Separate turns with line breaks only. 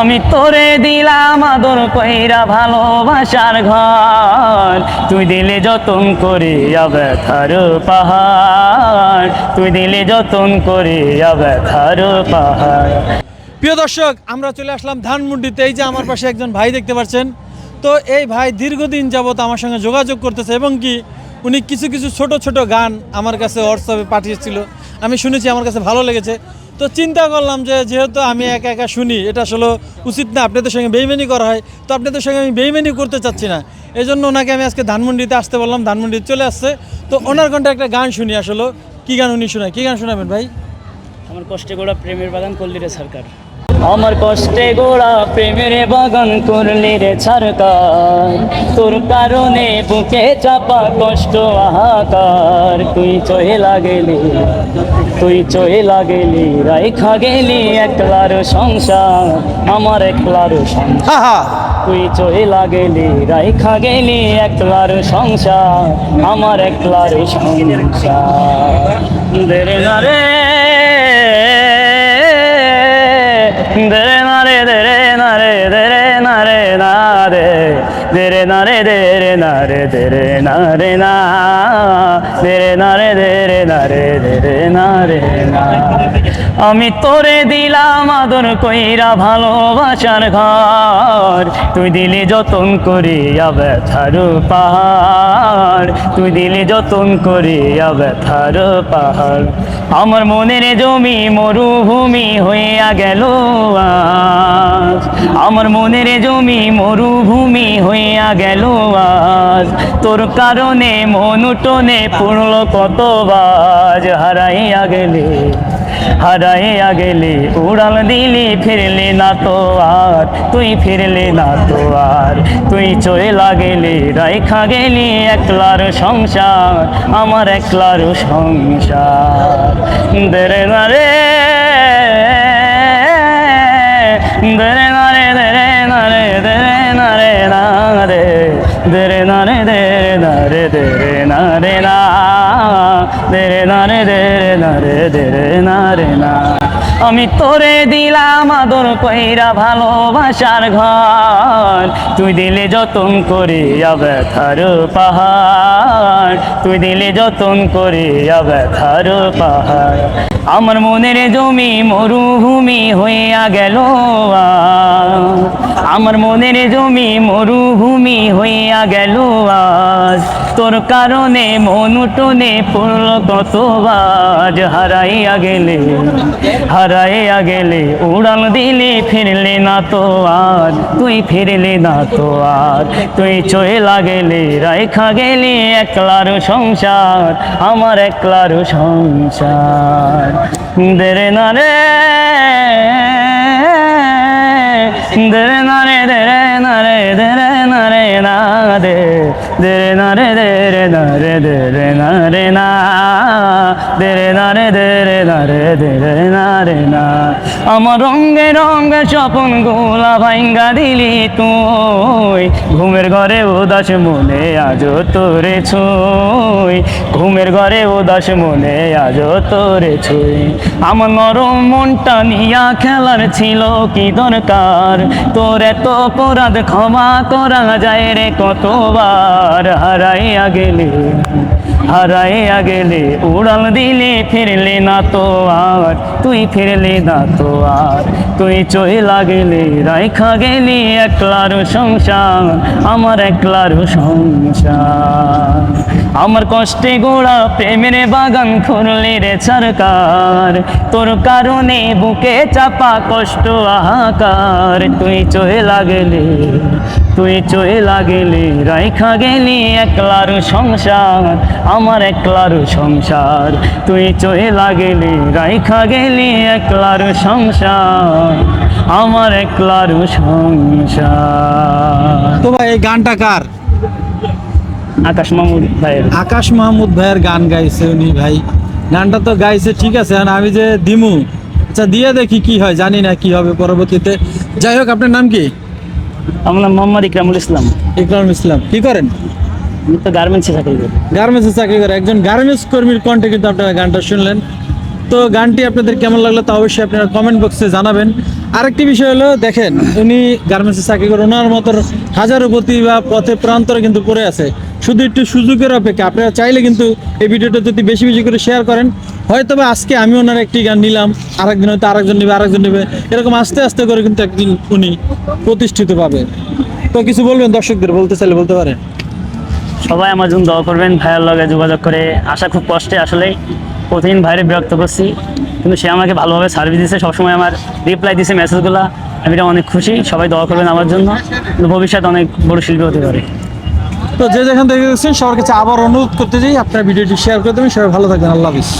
আমি তোরে দিলাম আদর কইরা ভালোবাসার ঘর। তুই দিলে যতন করে ব্যথার পাহাড়। তুই দিলে যতন করে ব্যথার পাহাড়।
প্রিয় দর্শক, আমরা চলে আসলাম ধানমন্ডিতে। এই যে আমার পাশে একজন ভাই দেখতে পাচ্ছেন। তো এই ভাই দীর্ঘদিন যাবত আমার সঙ্গে যোগাযোগ করতেছে এবং কি উনি কিছু কিছু ছোট ছোট গান আমার কাছে হোয়াটসঅ্যাপে পাঠিয়েছিল। আমি শুনেছি, আমার কাছে ভালো লেগেছে। তো চিন্তা করলাম যে যেহেতু আমি একা একা শুনি, এটা আসলে উচিত না, আপনাদের সঙ্গে বেইমানি করা হয়। তো আপনাদের সঙ্গে আমি বেইমানি করতে চাচ্ছি না। এই জন্য ওনাকে আমি আজকে ধানমন্ডিতে আসতে বললাম, ধানমন্ডিতে চলে আসছে। তো ওনার কণ্ঠে একটা গান শুনি আসলে। কী গান উনি শোনায়? কী গান শোনাবেন ভাই?
আমার কষ্টে গোড়া প্রেমের বাগান কল্লিরে সরকার। আমার কষ্টে গোড়া প্রেমের বাগান করলি রে সরকার তোর কারণে বুকে চাপা কষ্ট হাহাকার তুই চয়ে লাগেলি তুই চয়ে লাগেলি রাইখা গেলি একলার সংসার আমার একলার সংসার। তুই চয়ে লাগেলি রাইখা গেলি একলার সংসার আমার একলার সংসার। দেরে না রে দেরে না রে দেরে না রে না রে না রে না রে দেরে না রে দেরে না রে, না। দেরে না রে দেরে না রে দেরে না রে, না। আমি তোরে দিলাম আদর কইরা ভালোবাসার ঘর। তুই দিলি যতন করিয়া ব্যথার পাহাড়। তুই দিলি যতন করিয়া ব্যথার পাহাড়। আমার মনের জমি মরুভূমি হইয়া গেল আজ। আমার মনের জমি মরুভূমি হইয়া গেল আজ। তোর কারণে মন উঠোনে পড়ল কত বাজ, হারাইয়া গেলে হারাইয়া গেলে উড়াল দিলি, ফিরলি না তো আর। তুই ফিরলি না তো আর। তুই চয়ে লাগেলি, রাইখা গেলি একলার সংসার, আমার একলার সংসার। দেরে না রে, দেরে না রে, দেরে না রে, দেরে না রে না রে, দেরে না রে, দেরে না রে, দেরে না রে না রে না। আমি তোরে দিলাম আদর কইরা ভালোবাসার ঘর। তুই দিলে যতন করিয়া ব্যথার পাহাড়। তুই দিলে যতন করিয়া ব্যথার পাহাড়। আমার মনের জমি মরুভূমি হইয়া গেল। আমার মনের জমি মরুভূমি হইয়া গেল আজ। তোর কারণে মন উঠোনে পড়ল কত বাজ হারাইয়া গেলে। হারাইয়া গেলে উড়াল দিলে, ফিরলে না তো আর। তুই ফিরলে না তো আর। তুই চয়ে লাগেলে, রাইখা গেলি একলার সংসার, আমার একলার সংসার। দেরে না রে, দেরে না রে, দেরে না রে, দেরে না রে না দে দেরে না রে, দেরে না রে, দেরে না রে না। দেরে না রে, দেরে না রে, দেরে না রে না। আমার রঙ্গে রঙ্গে স্বপন গোলা ভাঙ্গা দিলি তুই। ঘুমের ঘরে উদাস মনে আজ তোরে ছুই। ঘুমের ঘরে উদাস মনে আজ তোরে ছুই। আমার নরম মনটা নিয়া খেলার ছিল কি দরকার? তোর এত অপরাধ ক্ষমা করা যায় রে কতবার? হারাইয়া গেলে। হারাইয়া গেলে উড়াল দিলে ফিরলে না তো আর, তুই ফিরলে না তো আর। তুই চই লাগলে রাইখা গেলি একলার সংসার, আমার একলার সংসার। আমার কষ্টে গোড়া প্রেমের বাগান খুরলি রে সরকার, তোর কারণে বুকে চাপা কষ্ট আহাকার। তুই চয়ে লাগলে তুই চয়ে লাগেলি রাইখা গেলি একলার সংসার আমার একলার সংসার। তুই চয়ে লাগেলি রাইখা গেলি একলার সংসার আমার একলার সংসার।
তো ভাই এই গানটা কার?
আকাশ মাহমুদ ভাইয়ের।
আকাশ মাহমুদ ভাইয়ের গান গাইছে উনি ভাই। গানটা তো গাইছে ঠিক আছে আমি যে দিমু আচ্ছা দিয়ে দেখি কি হয় জানি না কি হবে পরবর্তীতে। যাই হোক আপনার নাম কি?
আমার নাম মোহাম্মদ ইকরামুল ইসলাম।
ইকরাম ইসলাম। কি করেন?
আমি তো গার্মেন্টসে চাকরি করি।
গার্মেন্টসে চাকরি করে একজন গার্মেন্টস কর্মীর কণ্ঠে কিন্তু আপনারা গানটা শুনলেন। তো গানটি আপনাদের কেমন লাগল তা অবশ্যই আপনারা কমেন্ট বক্সে জানাবেন। আরেকটি বিষয় হলো দেখেন উনি গার্মেন্টসে চাকরি করে ওনার মতো হাজারো প্রতি বা পথে প্রান্তরে কিন্তু পড়ে আছে। শুধু একটু সুযোগের অপেক্ষা। আপনারা চাইলে কিন্তু এই ভিডিওটা যদি বেশি বেশি করে শেয়ার করেন হয়তো বা আজকে আমি ওনার একটি গান নিলাম আরেকদিন হয়তো আরেকজন নেবে আরেকজন নেবে। এরকম আস্তে আস্তে করে কিন্তু একদিন উনি প্রতিষ্ঠিত পাবে। তো কিছু বলবেন দর্শকদের, বলতে চাইলে বলতে পারেন।
সবাই আমার জন্য দোয়া করবেন, ভাইয়ের লগে যোগাযোগ করে আসা খুব কষ্টে আসলে প্রতিদিন ভাইরে বিরক্ত করছি, কিন্তু সে আমাকে ভালোভাবে সার্ভিস দিচ্ছে সবসময় আমার রিপ্লাই দিছে মেসেজগুলো আমি এটা অনেক খুশি, সবাই দোয়া করবেন আমার জন্য। ভবিষ্যৎ অনেক বড় শিল্পী হতে পারে।
তো যে যেখান থেকে দেখছেন, সবার কাছে আবার অনুরোধ করতে চাই, আপনার ভিডিওটি শেয়ার করে দেবেন। সবাই ভালো থাকবেন। আল্লাহ হাফিজ।